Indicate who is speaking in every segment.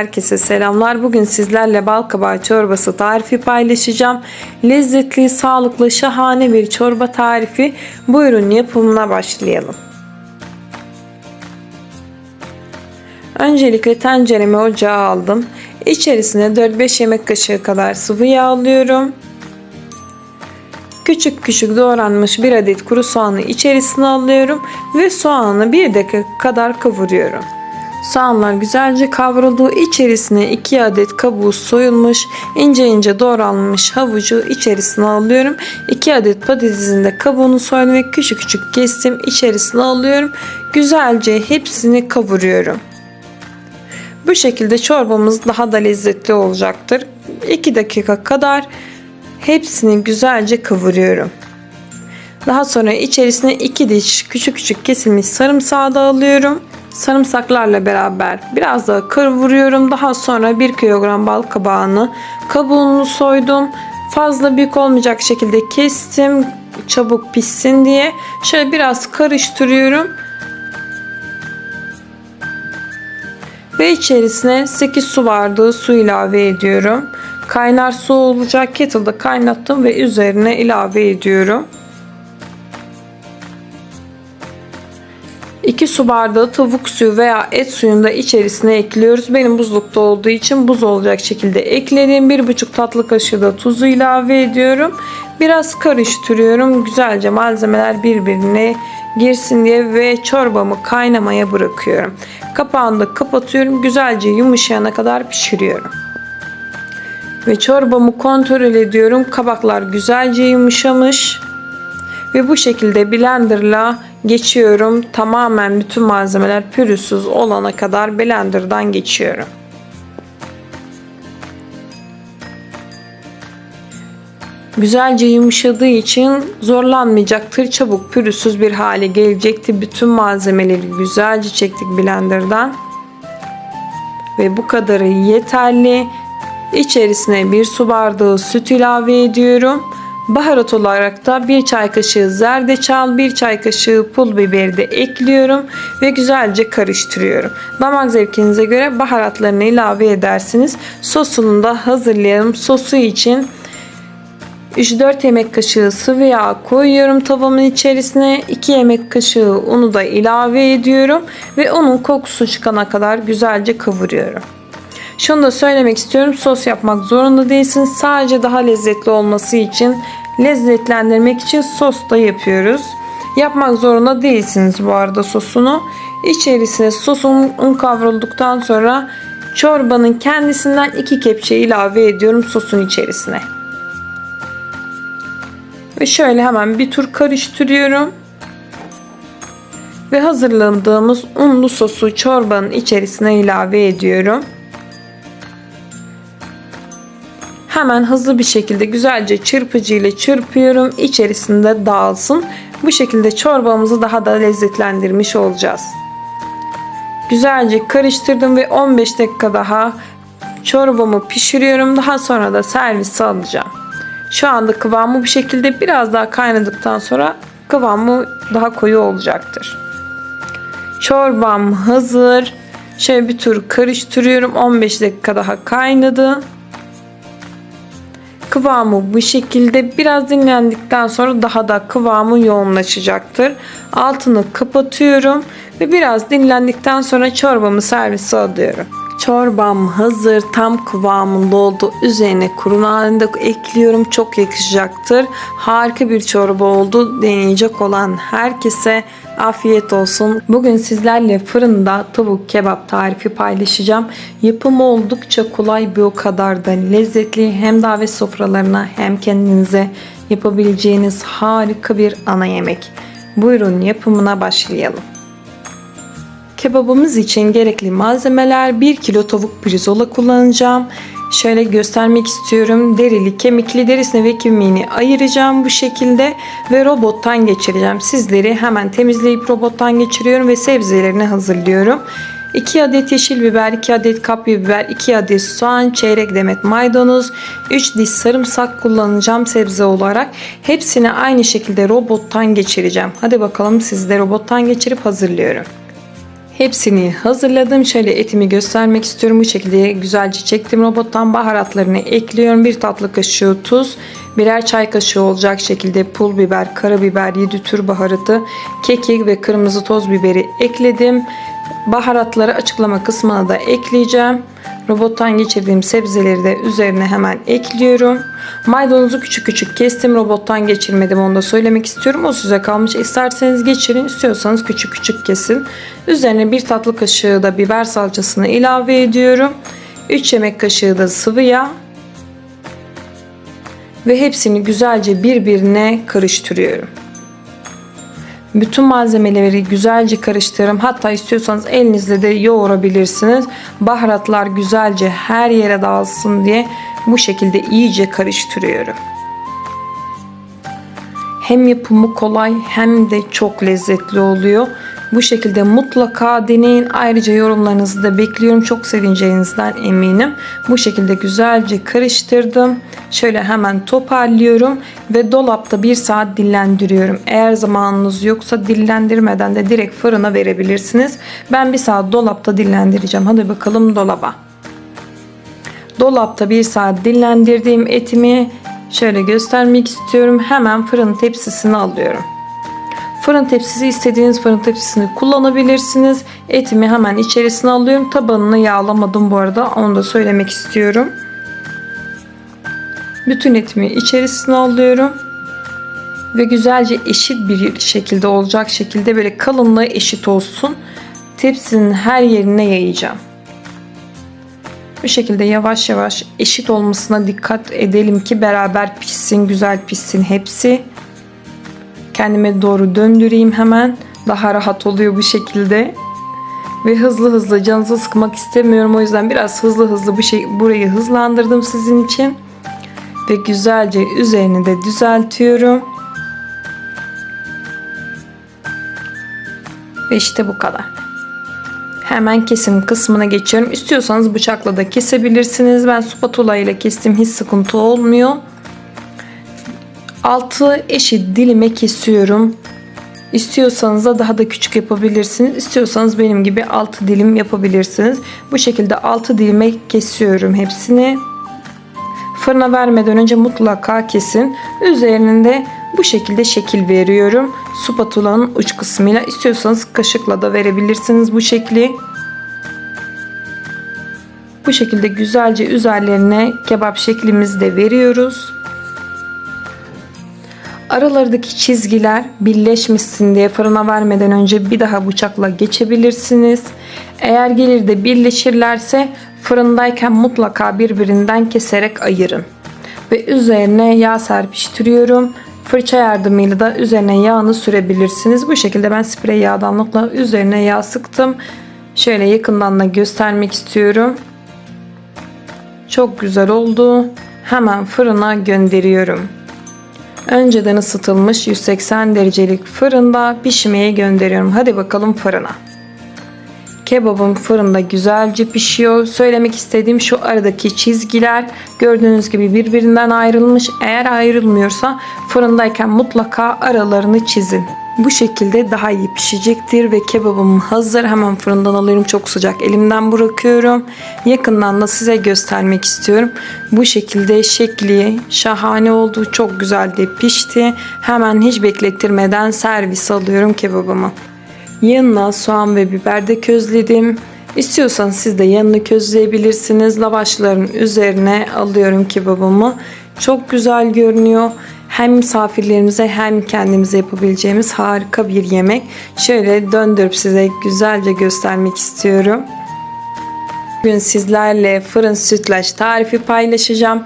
Speaker 1: herkese selamlar. Bugün sizlerle bal kabağı çorbası tarifi paylaşacağım. Lezzetli, sağlıklı, şahane bir çorba tarifi. Buyurun yapımına başlayalım. Öncelikle tenceremi ocağa aldım. İçerisine 4-5 yemek kaşığı kadar sıvı yağ alıyorum. Küçük küçük doğranmış bir adet kuru soğanı içerisine alıyorum ve soğanı bir dakika kadar kavuruyorum. Soğanlar güzelce kavruldu. İçerisine 2 adet kabuğu soyulmuş, ince ince doğranmış havucu içerisine alıyorum. 2 adet patatesin de kabuğunu soydum ve küçük küçük kestim. içerisine alıyorum. Güzelce hepsini kavuruyorum. Bu şekilde çorbamız daha da lezzetli olacaktır. 2 dakika kadar hepsini güzelce kavuruyorum. Daha sonra içerisine 2 diş küçük küçük kesilmiş sarımsağı da alıyorum. Sarımsaklarla beraber biraz daha kavuruyorum. Daha sonra 1 kilogram bal kabağını kabuğunu soydum. Fazla büyük olmayacak şekilde kestim. Çabuk pişsin diye. Şöyle biraz karıştırıyorum. Ve içerisine 8 su bardağı su ilave ediyorum. Kaynar su olacak. Kettle'da kaynattım ve üzerine ilave ediyorum. 2 su bardağı tavuk suyu veya et suyunu da içerisine ekliyoruz. Benim buzlukta olduğu için buz olacak şekilde ekledim. 1,5 tatlı kaşığı da tuzu ilave ediyorum. Biraz karıştırıyorum. Güzelce malzemeler birbirine girsin diye ve çorbamı kaynamaya bırakıyorum. Kapağını da kapatıyorum. Güzelce yumuşayana kadar pişiriyorum. Ve çorbamı kontrol ediyorum. Kabaklar güzelce yumuşamış. Ve bu şekilde blenderla geçiyorum. Tamamen bütün malzemeler pürüzsüz olana kadar blenderdan geçiyorum. Güzelce yumuşadığı için zorlanmayacaktır. Çabuk pürüzsüz bir hale gelecektir. Bütün malzemeleri güzelce çektik blenderdan. Ve bu kadarı yeterli. İçerisine bir su bardağı süt ilave ediyorum. Baharat olarak da bir çay kaşığı zerdeçal, bir çay kaşığı pul biberi de ekliyorum ve güzelce karıştırıyorum. Damak zevkinize göre baharatlarını ilave edersiniz. Sosunu da hazırlayalım. Sosu için 3-4 yemek kaşığı sıvı yağ koyuyorum tavamın içerisine. 2 yemek kaşığı unu da ilave ediyorum ve onun kokusu çıkana kadar güzelce kavuruyorum. Şunu da söylemek istiyorum. Sos yapmak zorunda değilsiniz. Sadece daha lezzetli olması için lezzetlendirmek için sos da yapıyoruz. Yapmak zorunda değilsiniz bu arada sosunu. İçerisine sosun un kavrulduktan sonra çorbanın kendisinden 2 kepçe ilave ediyorum sosun içerisine. Ve şöyle hemen bir tur karıştırıyorum. Ve hazırladığımız unlu sosu çorbanın içerisine ilave ediyorum. Hemen hızlı bir şekilde güzelce çırpıcı ile çırpıyorum. İçerisinde dağılsın. Bu şekilde çorbamızı daha da lezzetlendirmiş olacağız. Güzelce karıştırdım ve 15 dakika daha çorbamı pişiriyorum. Daha sonra da servise alacağım. Şu anda kıvamı bu şekilde biraz daha kaynadıktan sonra kıvamı daha koyu olacaktır. Çorbam hazır. Şöyle bir tur karıştırıyorum. 15 dakika daha kaynadı. Kıvamı bu şekilde biraz dinlendikten sonra daha da kıvamı yoğunlaşacaktır. Altını kapatıyorum ve biraz dinlendikten sonra çorbamı servise alıyorum. Çorbam hazır tam kıvamında oldu. Üzerine kuru nane ekliyorum. Çok yakışacaktır. Harika bir çorba oldu. Deneyecek olan herkese afiyet olsun. Bugün sizlerle fırında tavuk kebap tarifi paylaşacağım. Yapımı oldukça kolay bir o kadar da lezzetli. Hem davet sofralarına hem kendinize yapabileceğiniz harika bir ana yemek. Buyurun yapımına başlayalım. Kebabımız için gerekli malzemeler 1 kilo tavuk pirzola kullanacağım. Şöyle göstermek istiyorum. Derili, kemikli, derisini ve kemiğini ayıracağım bu şekilde ve robottan geçireceğim. Sizleri hemen temizleyip robottan geçiriyorum ve sebzelerini hazırlıyorum. 2 adet yeşil biber, 2 adet kapya biber, 2 adet soğan, çeyrek demet maydanoz, 3 diş sarımsak kullanacağım sebze olarak. Hepsini aynı şekilde robottan geçireceğim. Hadi bakalım sizde robottan geçirip hazırlıyorum. Hepsini hazırladım. Şöyle etimi göstermek istiyorum. Bu şekilde güzelce çektim robottan. Baharatlarını ekliyorum. Bir tatlı kaşığı tuz, birer çay kaşığı olacak şekilde pul biber, karabiber, 7 tür baharatı, kekik ve kırmızı toz biberi ekledim. Baharatları açıklama kısmına da ekleyeceğim. Robottan geçirdiğim sebzeleri de üzerine hemen ekliyorum. Maydanozu küçük küçük kestim. Robottan geçirmedim onu da söylemek istiyorum. O size kalmış. İsterseniz geçirin, istiyorsanız küçük küçük kesin. Üzerine bir tatlı kaşığı da biber salçasını ilave ediyorum. 3 yemek kaşığı da sıvı yağ. Ve hepsini güzelce birbirine karıştırıyorum. Bütün malzemeleri güzelce karıştırırım. Hatta istiyorsanız elinizle de yoğurabilirsiniz. Baharatlar güzelce her yere dağılsın diye bu şekilde iyice karıştırıyorum. Hem yapımı kolay hem de çok lezzetli oluyor. Bu şekilde mutlaka deneyin. Ayrıca yorumlarınızı da bekliyorum. Çok sevineceğinizden eminim. Bu şekilde güzelce karıştırdım. Şöyle hemen toparlıyorum ve dolapta bir saat dinlendiriyorum. Eğer zamanınız yoksa dinlendirmeden de direkt fırına verebilirsiniz. Ben bir saat dolapta dinlendireceğim. Hadi bakalım dolaba. Dolapta bir saat dinlendirdiğim etimi şöyle göstermek istiyorum. Hemen fırın tepsisine alıyorum. Fırın tepsisi istediğiniz fırın tepsisini kullanabilirsiniz. Etimi hemen içerisine alıyorum. Tabanını yağlamadım bu arada. Onu da söylemek istiyorum. Bütün etimi içerisine alıyorum. Ve güzelce eşit bir şekilde olacak şekilde böyle kalınlığı eşit olsun. Tepsinin her yerine yayacağım. Bu şekilde yavaş yavaş eşit olmasına dikkat edelim ki beraber pişsin, güzel pişsin hepsi. Kendime doğru döndüreyim hemen. Daha rahat oluyor bu şekilde. Ve hızlı hızlı canınızı sıkmak istemiyorum. O yüzden biraz hızlı hızlı bu şey burayı hızlandırdım sizin için. Ve güzelce üzerini de düzeltiyorum. Ve işte bu kadar. Hemen kesim kısmına geçiyorum. İstiyorsanız bıçakla da kesebilirsiniz. Ben spatula ile kestim. Hiç sıkıntı olmuyor. Altı eşit dilime kesiyorum. İstiyorsanız da daha da küçük yapabilirsiniz. İstiyorsanız benim gibi 6 dilim yapabilirsiniz. Bu şekilde 6 dilime kesiyorum hepsini. Fırına vermeden önce mutlaka kesin. Üzerinde bu şekilde şekil veriyorum. Spatulanın uç kısmıyla istiyorsanız kaşıkla da verebilirsiniz bu şekli. Bu şekilde güzelce üzerlerine kebap şeklimizi de veriyoruz. Aralardaki çizgiler birleşmişsin diye fırına vermeden önce bir daha bıçakla geçebilirsiniz. Eğer gelir de birleşirlerse fırındayken mutlaka birbirinden keserek ayırın. Ve üzerine yağ serpiştiriyorum. Fırça yardımıyla da üzerine yağını sürebilirsiniz. Bu şekilde ben sprey yağdanlıkla üzerine yağ sıktım. Şöyle yakından da göstermek istiyorum. Çok güzel oldu. Hemen fırına gönderiyorum. Önceden ısıtılmış 180 derecelik fırında pişmeye gönderiyorum. Hadi bakalım fırına. Kebabım fırında güzelce pişiyor. Söylemek istediğim şu aradaki çizgiler gördüğünüz gibi birbirinden ayrılmış. Eğer ayrılmıyorsa fırındayken mutlaka aralarını çizin. Bu şekilde daha iyi pişecektir ve kebabım hazır. Hemen fırından alıyorum. Çok sıcak elimden bırakıyorum. Yakından da size göstermek istiyorum. Bu şekilde şekli şahane oldu. Çok güzel de pişti. Hemen hiç beklettirmeden servis alıyorum kebabımı. Yanına soğan ve biber de közledim. İstiyorsanız siz de yanını közleyebilirsiniz. Lavaşların üzerine alıyorum kebabımı. Çok güzel görünüyor. Hem misafirlerimize hem kendimize yapabileceğimiz harika bir yemek. Şöyle döndürüp size güzelce göstermek istiyorum. Bugün sizlerle fırın sütlaç tarifi paylaşacağım.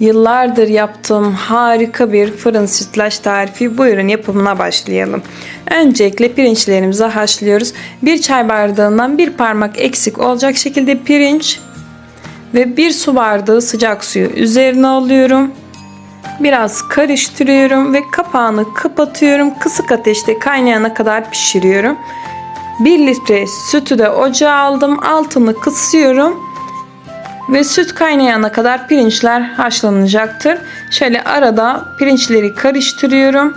Speaker 1: Yıllardır yaptığım harika bir fırın sütlaç tarifi. Buyurun yapımına başlayalım. Öncelikle pirinçlerimizi haşlıyoruz. Bir çay bardağından bir parmak eksik olacak şekilde pirinç ve bir su bardağı sıcak suyu üzerine alıyorum. Biraz karıştırıyorum ve kapağını kapatıyorum. Kısık ateşte kaynayana kadar pişiriyorum. 1 litre sütü de ocağa aldım. Altını kısıyorum. Ve süt kaynayana kadar pirinçler haşlanacaktır. Şöyle arada pirinçleri karıştırıyorum.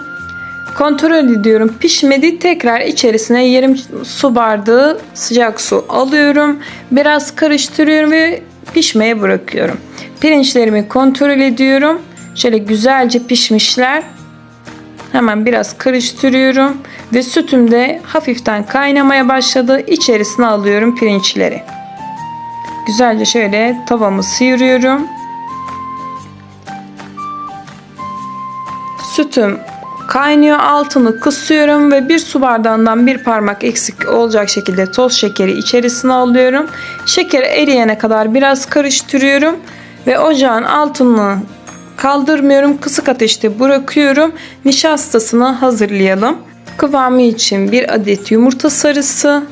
Speaker 1: Kontrol ediyorum. Pişmedi. Tekrar içerisine yarım su bardağı sıcak su alıyorum. Biraz karıştırıyorum ve pişmeye bırakıyorum. Pirinçlerimi kontrol ediyorum. Şöyle güzelce pişmişler. Hemen biraz karıştırıyorum ve sütüm de hafiften kaynamaya başladı. İçerisine alıyorum pirinçleri. Güzelce şöyle tavamı sıyırıyorum. Sütüm kaynıyor altını kısıyorum ve bir su bardağından bir parmak eksik olacak şekilde toz şekeri içerisine alıyorum. Şeker eriyene kadar biraz karıştırıyorum ve ocağın altını kaldırmıyorum. Kısık ateşte bırakıyorum. Nişastasını hazırlayalım. Kıvamı için bir adet yumurta sarısı,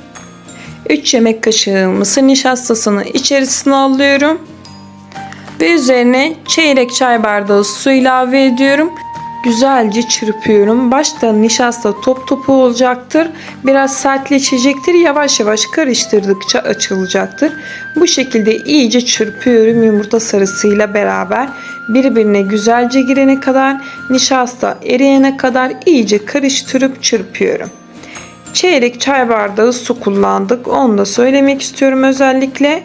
Speaker 1: 3 yemek kaşığı mısır nişastasını içerisine alıyorum. Ve üzerine çeyrek çay bardağı su ilave ediyorum. Güzelce çırpıyorum. Başta nişasta top topu olacaktır. Biraz sertleşecektir. Yavaş yavaş karıştırdıkça açılacaktır. Bu şekilde iyice çırpıyorum yumurta sarısıyla beraber. Birbirine güzelce girene kadar, nişasta eriyene kadar iyice karıştırıp çırpıyorum. Çeyrek çay bardağı su kullandık. Onu da söylemek istiyorum özellikle.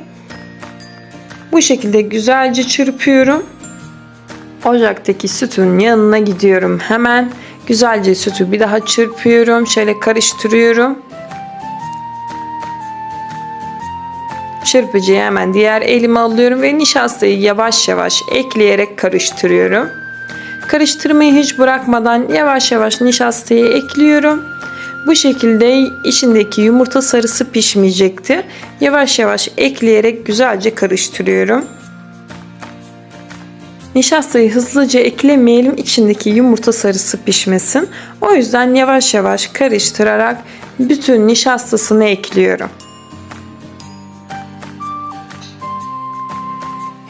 Speaker 1: Bu şekilde güzelce çırpıyorum. Ocaktaki sütün yanına gidiyorum. Hemen güzelce sütü bir daha çırpıyorum. Şöyle karıştırıyorum. Çırpıcıyı hemen diğer elime alıyorum ve nişastayı yavaş yavaş ekleyerek karıştırıyorum. Karıştırmayı hiç bırakmadan yavaş yavaş nişastayı ekliyorum. Bu şekilde içindeki yumurta sarısı pişmeyecektir. Yavaş yavaş ekleyerek güzelce karıştırıyorum. Nişastayı hızlıca eklemeyelim içindeki yumurta sarısı pişmesin. O yüzden yavaş yavaş karıştırarak bütün nişastasını ekliyorum.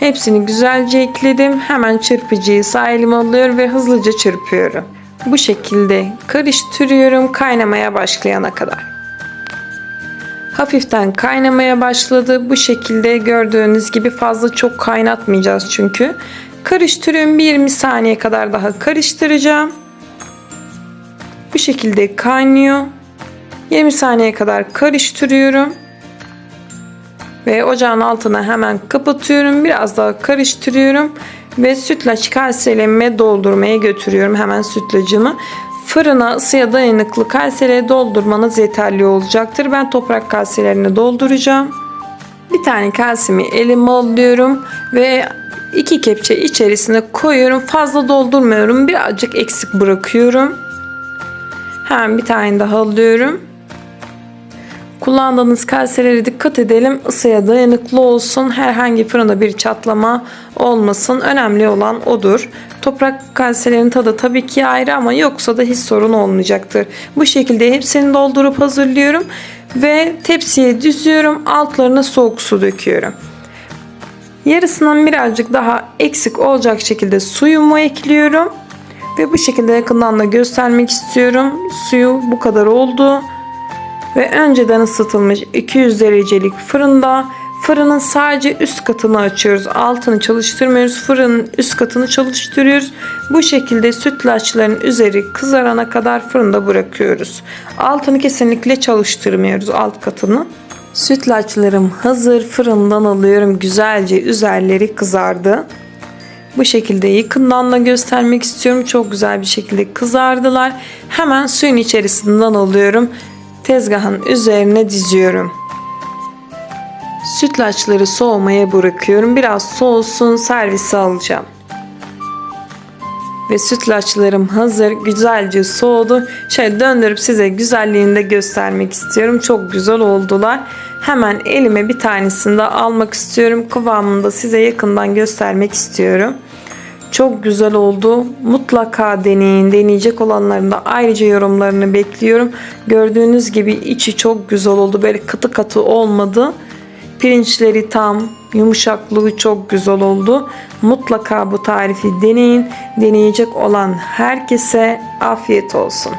Speaker 1: Hepsini güzelce ekledim. Hemen çırpıcıyı sağ elime alıyorum ve hızlıca çırpıyorum. Bu şekilde karıştırıyorum kaynamaya başlayana kadar. Hafiften kaynamaya başladı. Bu şekilde gördüğünüz gibi fazla çok kaynatmayacağız çünkü. Karıştırıyorum. Bir 20 saniye kadar daha karıştıracağım. Bu şekilde kaynıyor. 20 saniye kadar karıştırıyorum. Ve ocağın altına hemen kapatıyorum. Biraz daha karıştırıyorum. Ve sütlaç kaselerime doldurmaya götürüyorum hemen sütlacımı. Fırına ısıya dayanıklı kaselere doldurmanız yeterli olacaktır. Ben toprak kaselerine dolduracağım. Bir tane kasemi elime alıyorum ve iki kepçe içerisine koyuyorum. Fazla doldurmuyorum. Birazcık eksik bırakıyorum. Hemen bir tane daha alıyorum. Kullandığınız kaselere dikkat edelim. Isıya dayanıklı olsun. Herhangi fırında bir çatlama olmasın. Önemli olan odur. Toprak kaselerin tadı tabii ki ayrı ama yoksa da hiç sorun olmayacaktır. Bu şekilde hepsini doldurup hazırlıyorum. Ve tepsiye düzüyorum. Altlarına soğuk su döküyorum. Yarısından birazcık daha eksik olacak şekilde suyumu ekliyorum. Ve bu şekilde yakından da göstermek istiyorum. Suyu bu kadar oldu ve önceden ısıtılmış 200 derecelik fırında fırının sadece üst katını açıyoruz. Altını çalıştırmıyoruz. Fırının üst katını çalıştırıyoruz. Bu şekilde sütlaçların üzeri kızarana kadar fırında bırakıyoruz. Altını kesinlikle çalıştırmıyoruz alt katını. Sütlaçlarım hazır. Fırından alıyorum. Güzelce üzerleri kızardı. Bu şekilde yakından da göstermek istiyorum. Çok güzel bir şekilde kızardılar. Hemen suyun içerisinden alıyorum tezgahın üzerine diziyorum. Sütlaçları soğumaya bırakıyorum. Biraz soğusun servise alacağım. Ve sütlaçlarım hazır. Güzelce soğudu. Şöyle döndürüp size güzelliğini de göstermek istiyorum. Çok güzel oldular. Hemen elime bir tanesini de almak istiyorum. Kıvamını da size yakından göstermek istiyorum. Çok güzel oldu. Mutlaka deneyin. Deneyecek olanların da ayrıca yorumlarını bekliyorum. Gördüğünüz gibi içi çok güzel oldu. Böyle katı katı olmadı. Pirinçleri tam, yumuşaklığı çok güzel oldu. Mutlaka bu tarifi deneyin. Deneyecek olan herkese afiyet olsun.